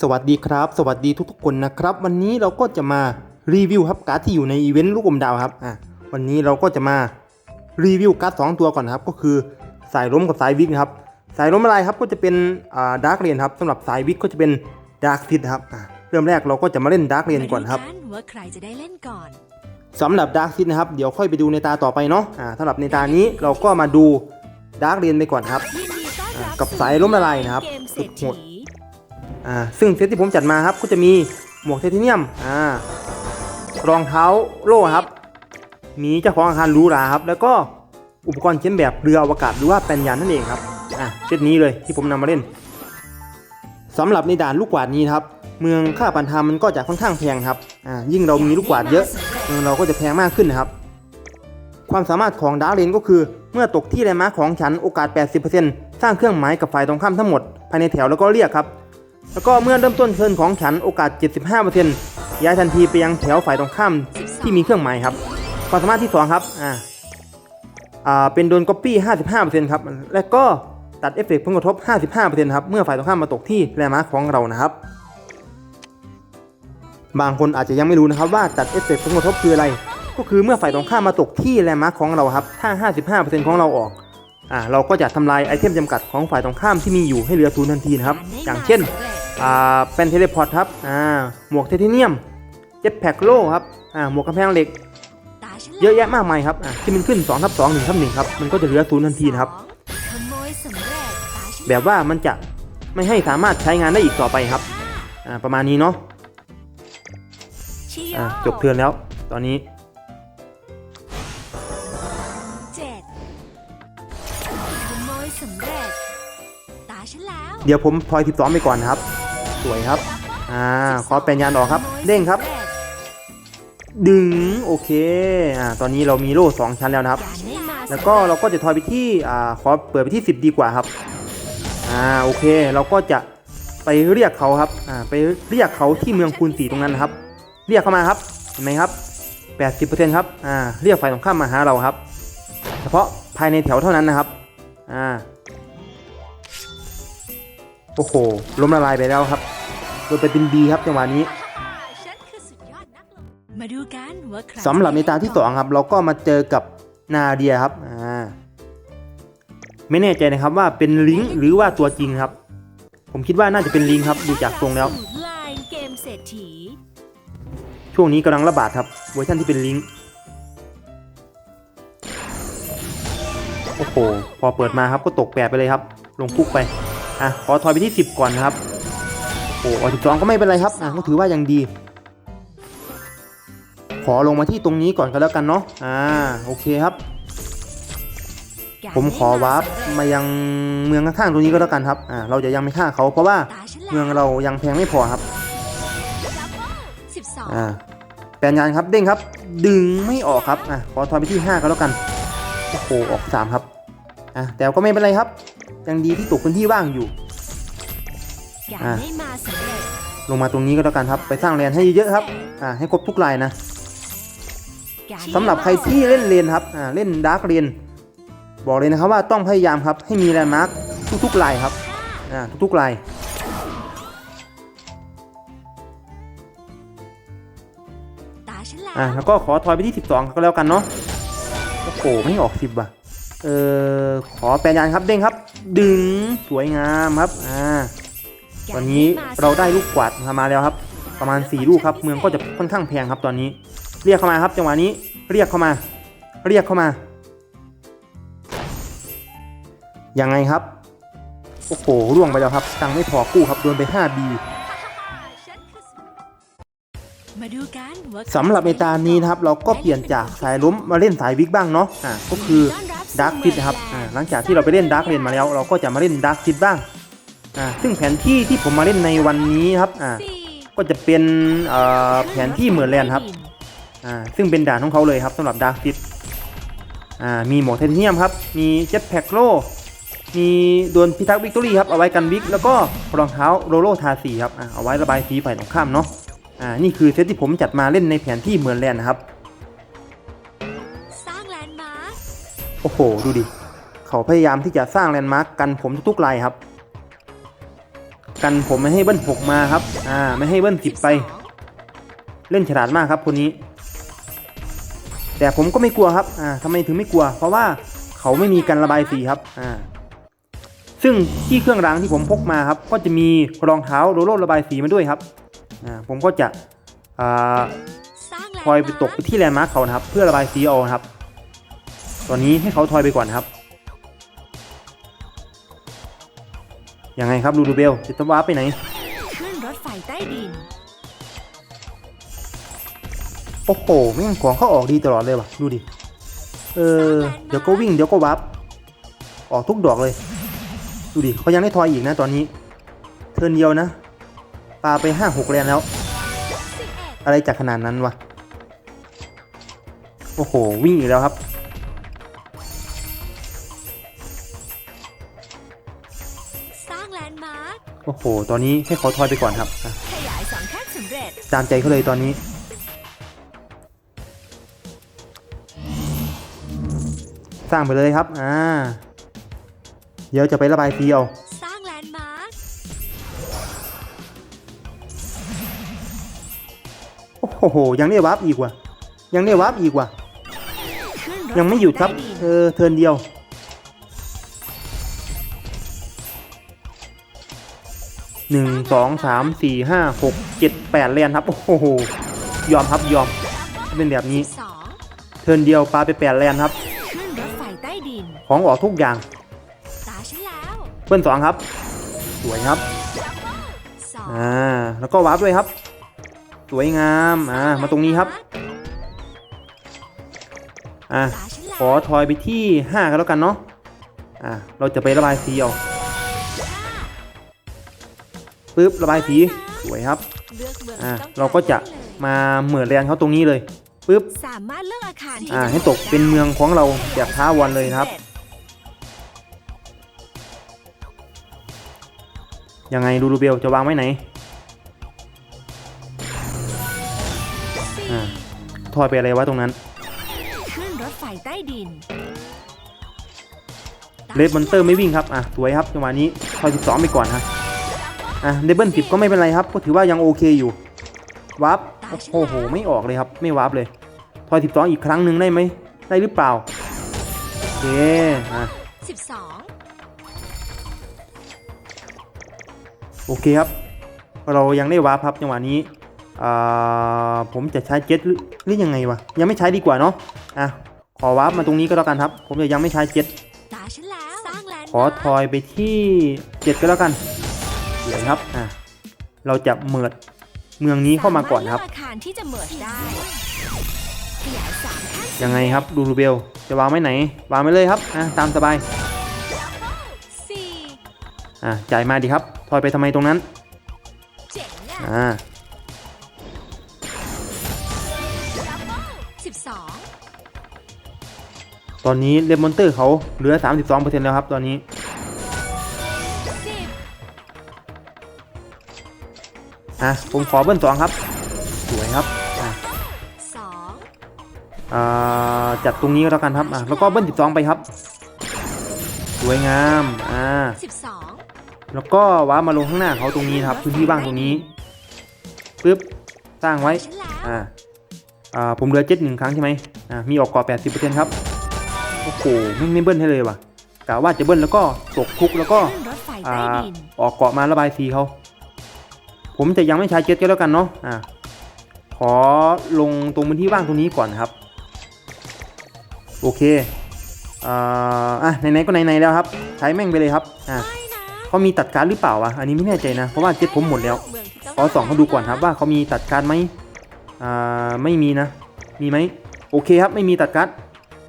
สวัสดีครับ สวัสดีทุกๆคนนะครับ วันนี้เราก็จะมารีวิวครับการ์ดที่อยู่ในอีเวนต์ลูกอมดาวครับอะวันนี้เราก็จะมารีวิวการ์ดสองตัวก่อนนะครับ ก็คือสายล้มกับสายวิกนะครับสายล้มอะไรครับก็จะเป็นอ่าดาร์กเรียนครับสำหรับสายวิกก็จะเป็นดาร์กซิดครับอะเริ่มแรกเราก็จะมาเล่นดาร์กเรียนก่อนครับมาดูว่าใครจะได้เล่นก่อนสำหรับดาร์กซิดนะครับเดี๋ยวค่อยไปดูในตาต่อไปเนาะอ่าสำหรับในตานี้เราก็มาดูดาร์กเรียนไปก่อนครับยินดีต้อนรับกับสายล้มละลายนะครับเกมเศรษสุดโหฐีด อ่าซึ่งเซตที่ผมจัดมาครับก็จะมีหมวกไทเทเนียมอ่ารองเท้าโล่ครับ มีเจ้าของอาคารรูราครับ แล้วก็อุปกรณ์เขียนแบบเรืออวกาศหรือว่าแปลนยานนั่นเองครับอะเซตนี้เลยที่ผมนำมาเล่นสำหรับในด่านลูกกวาดนี้ครับเมืองค่าปันทามันก็จะค่อนข้างแพงครับอ่ายิ่งเรามีลูกกวาดเยอะเมืองเราก็จะแพงมากขึ้นนะครับ ความสามารถของดาร์เรนก็คือ เมื่อตกที่แลนด์มาร์คของฉันโอกาส 80%สร้างเครื่องหมายกับฝ่ายตรงข้ามทั้งหมด ภายในแถวแล้วก็เรียกครับ แล้วก็เมื่อเริ่มต้นเทิร์นของฉันโอกาส 75%ย้ายทันทีไปยังแถวฝ่ายตรงข้ามที่มีเครื่องหมายครับ ความสามารถที่ 2 ครับ อ่า อ่า เป็นโดนก๊อปปี้ 55%ครับ และก็ตัดเอฟเฟกต์ผลกระทบ 55%ครับ เมื่อฝ่ายตรงข้ามมาตกที่แลมาร์ของเรานะครับ บางคนอาจจะยังไม่รู้นะครับว่าตัดเอฟเฟกต์ผลกระทบคืออะไร ก็คือเมื่อฝ่ายตรงข้ามมาตกที่แลมาร์ของเราครับ ถ้า 55%ของเราออกอ่าเราก็จะทำลายไอเทมจำกัดของฝ่ายตรงข้ามที่มีอยู่ให้เหลือศูนย์ทันทีนะครับ อย่างเช่น อ่าเป็นเทเลพอร์ตครับอ่าหมวกไทเทเนียมเจ็ตแพ็กโล่ครับอ่าหมวกกำแพงเหล็กตาฉันเยอะแยะมากมายครับอ่าที่มันขึ้น2ทับ2 1ทับ1ครับมันก็จะเหลือศูนย์ทันทีนะครับขโมยสำเร็จตาฉันแบบว่ามันจะไม่ให้สามารถใช้งานได้อีกต่อไปครับอ่าประมาณนี้เนาะชิโยอ่าจบเทือนแล้ว ตอนนี้เจ็ดขโมยสำเร็จตาฉันแล้วเดี๋ยวผมพลอย12ไปก่อนนะครับ สวยครับ อ่าขอแปลนยานออกครับ เด้งครับ ดึง โอเค อ่า ตอนนี้เรามีโล่สองชั้นแล้วนะครับ แล้วก็เราก็จะทอยไปที่ อ่า ขอเปิดไปที่ 10 ดีกว่าครับ อ่า โอเค เราก็จะไปเรียกเขาครับ อ่า ไปเรียกเขาที่เมืองคูณสีตรงนั้นนะครับ เรียกเข้ามาครับ เห็นไหมครับ80%ครับ อ่า เรียกฝ่ายตรงข้ามมาหาเราครับ เฉพาะภายในแถวเท่านั้นนะครับ อ่า โอ้โห ล้มละลายไปแล้วครับ โดยไปเป็นดีครับจังหวะนี้ฉันคือสุดยอดนักลงมาดูกันว่าใครสำหรับในตาที่สองครับ เราก็มาเจอกับนาเดียครับอ่าไม่แน่ใจนะครับว่าเป็นลิงก์หรือว่าตัวจริงครับ ผมคิดว่าน่าจะเป็นลิงก์ครับดูจากทรงแล้วไลน์เกมเศรษฐีช่วงนี้กำลังระบาดครับเวอร์ชันที่เป็นลิงก์โอ้โหพอเปิดมาครับก็ตกแปดไปเลยครับ ลงคุกไปอะขอถอยไปที่ 10 ก่อนนะครับ โอ้โหสิบสองก็ไม่เป็นไรครับ อะก็ถือว่ายังดี ขอลงมาที่ตรงนี้ก่อนก็แล้วกันเนาะ อ่า โอเคครับ ผมขอวาร์ปมายังเมืองข้างๆตรงนี้ก็แล้วกันครับ อ่า เราจะยังไม่ฆ่าเขาเพราะว่าตาฉันแล้วเมืองเรายังแพงไม่พอครับสิบสองอ่าแปลนยานครับ เด้งครับ ดึงไม่ออกครับ อะ ขอทอยไปที่5ก็แล้วกัน โอ้โห ออก3ครับ อะ แต่ก็ไม่เป็นไรครับ ยังดีที่ตกพื้นที่ว่างอยู่ การอะได้มาสำเร็จลงมาตรงนี้ก็แล้วกันครับ ไปสร้างแลนให้เยอะๆครับ อ่าให้ครบทุกลายนะการสำหรับใครที่เล่นเลนครับ อ่าเล่นดาร์กเลนบอกเลยนะครับว่าต้องพยายามครับให้มีแลนด์มาร์คทุกๆลายครับ อ่าทุกๆลายตาฉันแล้วอะแล้วก็ขอทอยไปที่ 12 ก็แล้วกันเนาะโอ้โหไม่ออก10ว่ะเออขอแปลยานครับเด้งครับ ดึงสวยงามครับอ่า การวันนี้ได้มเราได้ลูกกวาดมาแล้วครับ ประมาณ 4 ลูกครับ เมืองก็จะค่อนข้างแพงครับตอนนี้ เรียกเข้ามาครับ จังหวะนี้เรียกเข้ามา เรียกเข้ามายังไงครับโอ้โหร่วงไปแล้วครับตังค์ไม่พอกู้ครับโดนไป 5B มาดูกันว่าสำหรับในตานี้นะครับเราก็เปลี่ยนจากสายล้มมาเล่นสายวิกบ้างเนาะอ่าก็คือดาร์คฟิตนะครับอ่าหลังจากที่เราไปเล่นดาร์คเลนมาแล้ว เราก็จะมาเล่นดาร์คฟิตบ้าง อ่าซึ่งแผนที่ที่ผมมาเล่นในวันนี้ครับอ่าสี่ก็จะเป็นเอ่อแผนที่เหมือนแลนด์ครับอ่าซึ่งเป็นด่านของเขาเลยครับสำหรับดาร์คฟิตอ่ามีหมวกไทเทเนียมครับ มีเจ็ตแพ็กโลมีดวลพิทักษ์วิกตอรี่ครับ เอาไว้กันวิก แล้วก็รองเท้าโรโลทาสีครับอ่าเอาไว้ระบายสีฝ่ายตรงข้ามเนาะอ่านี่คือเซตที่ผมจัดมาเล่นในแผนที่เหมือนแลนด์นะครับสร้างแลนด์มาร์คโอ้โห ดูดิ เขาพยายามที่จะสร้างแลนด์มาร์กกันผมทุกๆลายครับ กันผมไม่ให้เบิ้ลหกมาครับ อ่า ไม่ให้เบิ้ลสิบไป เล่นฉลาดมากครับคนนี้ แต่ผมก็ไม่กลัวครับ อ่าทำไมถึงไม่กลัว เพราะว่าเขาไม่มีการระบายสีครับ อ่า ซึ่งที่เครื่องรางที่ผมพกมาครับ ก็จะมีรองเท้าโรลโลระบายสีมาด้วยครับ อ่า ผมก็จะ อ่าสร้างแลนด์ทอยไปตกไปที่แลนด์มาร์คเขานะครับ เพื่อระบายสีเอาครับ ตอนนี้ให้เขาทอยไปก่อนนครับ ยังไงครับลูดูเบลจะต้องว้าร์ปไปไหน ขึ้นรถไฟใต้ดิน โอ้โหไม่งั้นของเขาออกดีตลอดเลยว่ะ ดูดิ เออ เดี๋ยวก็วิ่งเดี๋ยวก็วับ ออกทุกดอกเลย ดูดิเขายังได้ทอยอีกนะตอนนี้ เทิร์นเดียวนะ ปาไปห้าหกแลนแล้ว11อะไรจากขนาดนั้นวะ โอ้โห วิ่งอีกแล้วครับ ตอนนี้ให้เขาทอยไปก่อนครับอะขยายสองแค่สำเร็จตามใจเขาเลยตอนนี้ สร้างไปเลยครับ อ่า เดี๋ยวจะไประบายสีเอาสร้างแลนด์มาร์คโอ้โห ยังได้วาร์ปอีกว่ะ ยังได้วาร์ปอีกว่ะขึ้นรถยังไม่หยุดครับใต้ดินเออเทิร์นเดียว หนึ่งสองสามสี่ห้าหกเจ็ดแปดแลนครับ โอ้โห ยอมครับยอม เป็นแบบนี้ เทินเดียวปลาไปแปดแลนครับ ของออกทุกอย่างตาฉันสองครับ สวยครับ อ่า แล้วก็วาร์ปด้วยครับ สวยงาม อ่า มาตรงนี้ครับ อ่าขอทอยไปที่ 5 กันแล้วกันเนาะ อ่า เราจะไประบายสีเอา ปึ๊บระบายสีสวยครับเลือกเมืองอ่าที่ต้องเราก็จะได้เลยมาเหมือนแรนเขาตรงนี้เลยปึ๊บสามารถเลือกอาคารที่อ่าจะให้ตกเป็นเมืองของเราแบบท้าวันเลยนะครับ ยังไงดูรูเบลจะวางไว้ไหนสี่อ่าทอยไปอะไรวะตรงนั้นขึ้นรถไฟใต้ดินเลดมอนเตอร์ไม่วิ่งครับ อะสวยครับจังหวะนี้ทอย12 ไปก่อนฮะ อะเดเบิล10ก็ไม่เป็นไรครับ ก็ถือว่ายังโอเคอยู่วาร์ปโอ้โห ไม่ออกเลยครับ ไม่วาร์ปเลย ทอย12อีกครั้งหนึ่งได้ไหม ได้หรือเปล่าโอเคอะสิบสองโอเคครับ เรายังได้วาร์ปครับจังหวะนี้อ่าผมจะใช้เจ็ตหรือหรือยังไงวะ ยังไม่ใช้ดีกว่าเนาะอะขอวาร์ปมาตรงนี้ก็แล้วกันครับ ผมจะยังไม่ใช้เจ็ตตาฉันแล้วสร้างแลนด์ขอทอยไปที่เจ็ดก็แล้วกัน สวยครับอะเราจะเมิดเมืองนี้เข้ามาก่อนครับสมถเลือกอาคารที่จะเมิร์จได้ขยายสามขั้นยังไงครับดูรูเบลจะวางไว้ไหน วางไว้เลยครับอะตามสบายสี่อะจ่ายมาดีครับทอยไปทำไมตรงนั้นเจ๋งอะอ่าสิบสองตอนนี้เลมอนเตอร์เขาเหลือ 32%แล้วครับตอนนี้ อะผมขอเบิ้ลสองครับ สวยครับอะสองอ่าจัดตรงนี้ก็แล้วกันครับอะแล้วก็เบิ้ล12ไปครับ สวยงามอ่าสิบสองแล้วก็ว้าร์ปมาลงข้างหน้าเขาตรงนี้นะครับพื้นที่ว่างตรงนี้ปึ๊บสร้างไว้ฉันแล้วอ่าอ่าผมเหลือเจ็ดหนึ่งครั้งใช่ไหมอ่ามีออกก่อแปดสิบเปอร์เซ็นต์ครับโอ้โหไม่ไม่เบิ้ลให้เลยว่ะกะว่าจะเบิ้ลแล้วก็ตกคุกแล้วก็ขึ้นรถไฟอ่าใต้ดินออกเกาะมาระบายสีเขา ผมจะยังไม่ใช้เจ็ตก็แล้วกันเนาะอ่าขอลงตรงพื้นที่ว่างตรงนี้ก่อนนะครับ โอเคอ่าอะไหนๆก็ไหนๆแล้วครับ ใช้แม่งไปเลยครับอ่าไม่นะเขามีตัดการดหรือเปล่าวะอันนี้ไม่แน่ใจนะเพราะว่าเจ็ตผมหมดแล้วเมืองที่ต้ขอส่องเขาดูก่อนครับว่าเขามีตัดการดไหมอ่าไม่มีนะ มีไหมโอเคครับไม่มีตัดการด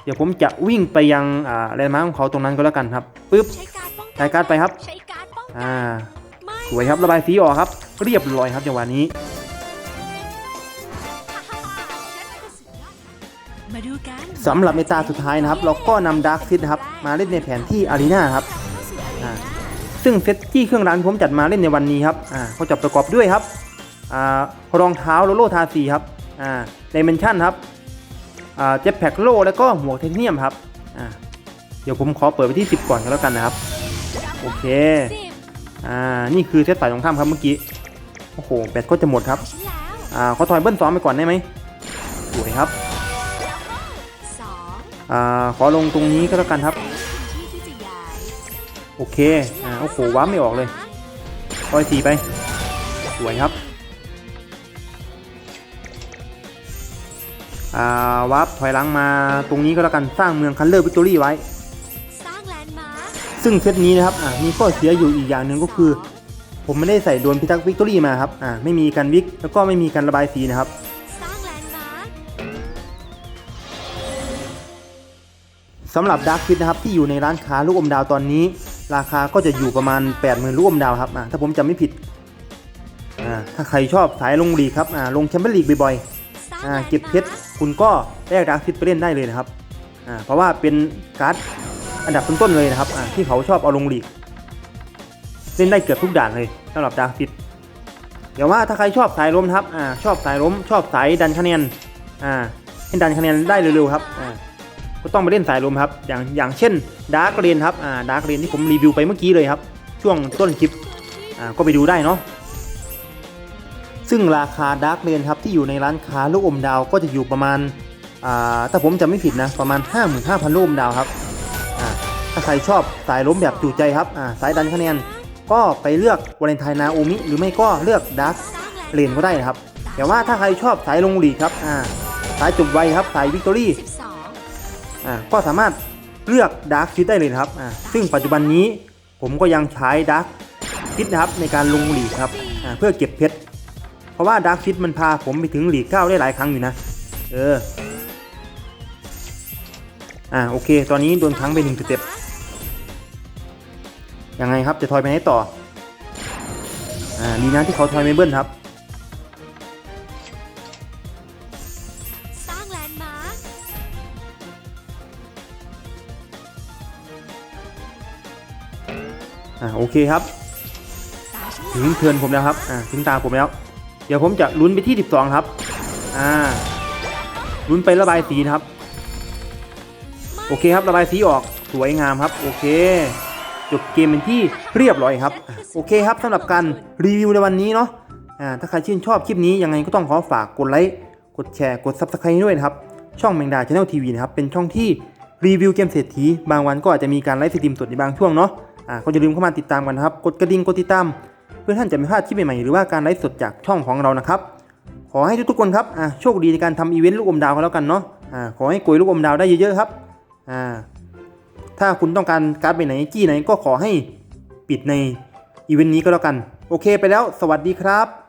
เดี๋ยวผมจะวิ่งไปยังอ่าแลนด์มาร์คของเขาตรงนั้นก็แล้วกันครับปึ๊บใช้การป้องกันใช้การ์ดไปครับใช้การดป้องกันอ่าไม่สวยครับระบายสีออกครับ เรียบร้อยครับจังหวะนี้ มาดูกันสำหรับในตาสุดท้ายนะครับ เราก็นำดาร์คซิดครับ มาเล่นในแผนที่อารีนาครับ อ่า ซึ่งเซตที่เครื่องรางที่ผมจัดมาเล่นในวันนี้ครับ อ่าก็จะประกอบด้วยครับ อ่ารองเท้าโลโลทาสีครับ อ่าไดเมนชั่นครับ อ่าเจ็ตแพ็กโลแล้วก็หมวกไทเทเนียมครับ อ่า เดี๋ยวผมขอเปิดไปที่ 10 ก่อนก็แล้วกันนะครับ โอเค อ่า นี่คือเซตฝ่ายตรงข้ามครับเมื่อกี้ อ้โหแบตก็จะหมดครับ อ่าขอถอยเบิ้ลสองไปก่อนได้ไหมสวยครับ อ่าขอลงตรงนี้ก็แล้วกันครับ โอเค อ่าโอ้โหว้าไม่ออกเลยถอยสีไป สวยครับ อ่าวับถอยหลังมาตรงนี้ก็แล้วกันสร้างเมืองคันเลอร์วิกตอรี่ไว้สร้างแลนด์มาซึ่งเซตนี้นะครับ อ่ามีข้อเสียอยู่อีกอย่างหนึ่งก็คือ ผมไม่ได้ใส่โดนพิทักษ์วิกตอรี่มาครับ อ่า ไม่มีการวิก แล้วก็ไม่มีการระบายสีนะครับ สำหรับดาร์คฟิตนะครับ ที่อยู่ในร้านค้าลูกอมดาวตอนนี้ ราคาก็จะอยู่ประมาณ 80,000ลูกอมดาวครับ อ่า ถ้าผมจำไม่ผิด อ่า ถ้าใครชอบสายลงลีกครับ อ่า ลงแชมเปี้ยนลีกบ่อยๆ อ่า เก็บเพชร คุณก็แลกดาร์คฟิตไปเล่นได้เลยนะครับ อ่า เพราะว่าเป็นการ์ดอันดับต้นๆเลยนะครับ อ่า ที่เขาชอบเอาลงลีก เล่นได้เกือบทุกด่านเลยสำหรับดาร์คฟิตเดี๋ยวว่าถ้าใครชอบสายล้มครับอ่าชอบสายล้มชอบสายดันคะแนนอ่าให้ดันคะแนนได้เร็วๆครับอ่าก็ต้องไปเล่นสายลมครับ อย่างอย่างเช่นดาร์กเรนครับอ่าดาร์กเรนที่ผมรีวิวไปเมื่อกี้เลยครับ ช่วงต้นคลิปอ่าก็ไปดูได้เนาะซึ่งราคาดาร์กเรนครับที่อยู่ในร้านค้าลูกอมดาวก็จะอยู่ประมาณอ่าถ้าผมจำไม่ผิดนะประมาณ 55,000 ลูกอมดาวครับอ่าถ้าใครชอบสายล้มแบบจูใจครับอ่าสายดันคะแนน ก็ไปเลือกวาเลนไทน์นาโอมิหรือไม่ก็เลือกดาร์กสร้างแลนด์เรนก็ได้นะครับ แต่ว่าถ้าใครชอบสายลงหลีครับอ่าสายจบไวครับสายวิกตอรี่อ่าก็สามารถเลือกดาร์คฟิตได้เลยครับอ่าซึ่งปัจจุบันนี้ผมก็ยังใช้ดาร์คฟิตนะครับในการลงหลีครับอ่าเพื่อเก็บเพชรเพราะว่าดาร์คฟิตมันพาผมไปถึงหลีกเก้าได้หลายครั้งอยู่นะเอออ่าโอเค ตอนนี้โดนครั้งไปหนึ่งสเต็ป ยังไงครับจะทอยไปไหนต่ออ่าดีนะที่เขาทอยไม่เบิ้ลครับสร้างแลนด์มาร์คอ่าโอเคครับถึงเทิร์นผมแล้วครับอ่าถึงตาผมแล้ว เดี๋ยวผมจะลุ้นไปที่ 12 ครับอ่าลุ้นไประบายสีนะครับ โอเคครับระบายสีออกสวยงามครับ โอเค จบเกมเป็นที่เรียบร้อยครับ โอเคครับสำหรับการรีวิวในวันนี้เนาะอ่าถ้าใครชื่นชอบคลิปนี้ยังไงก็ต้องขอฝากกดไลค์กดแชร์กด Subscribe ด้วยนะครับ ช่องแมงดาชาแนลทีวีนะครับเป็นช่องที่รีวิวเกมเศรษฐีบางวันก็อาจจะมีการไลฟ์สตรีมสดในบางช่วงเนาะอ่าก็อย่าลืมเข้ามาติดตามกันนะครับ กดกระดิ่งกดติดตาม เพื่อท่านจะไม่พลาดคลิปใหม่ๆหรือว่าการไลฟ์สดจากช่องของเรานะครับขอให้ทุกๆคนครับอ่าโชคดีในการทำอีเวนต์ลูกอมดาวกันแล้วกันเนาะอ่าขอให้โกยลูกอมดาวได้เยอะๆครับอ่า ถ้าคุณต้องการการ์ดไปไหนจี้ไหนก็ขอให้ปิดในอีเวนต์นี้ก็แล้วกัน โอเคไปแล้ว สวัสดีครับ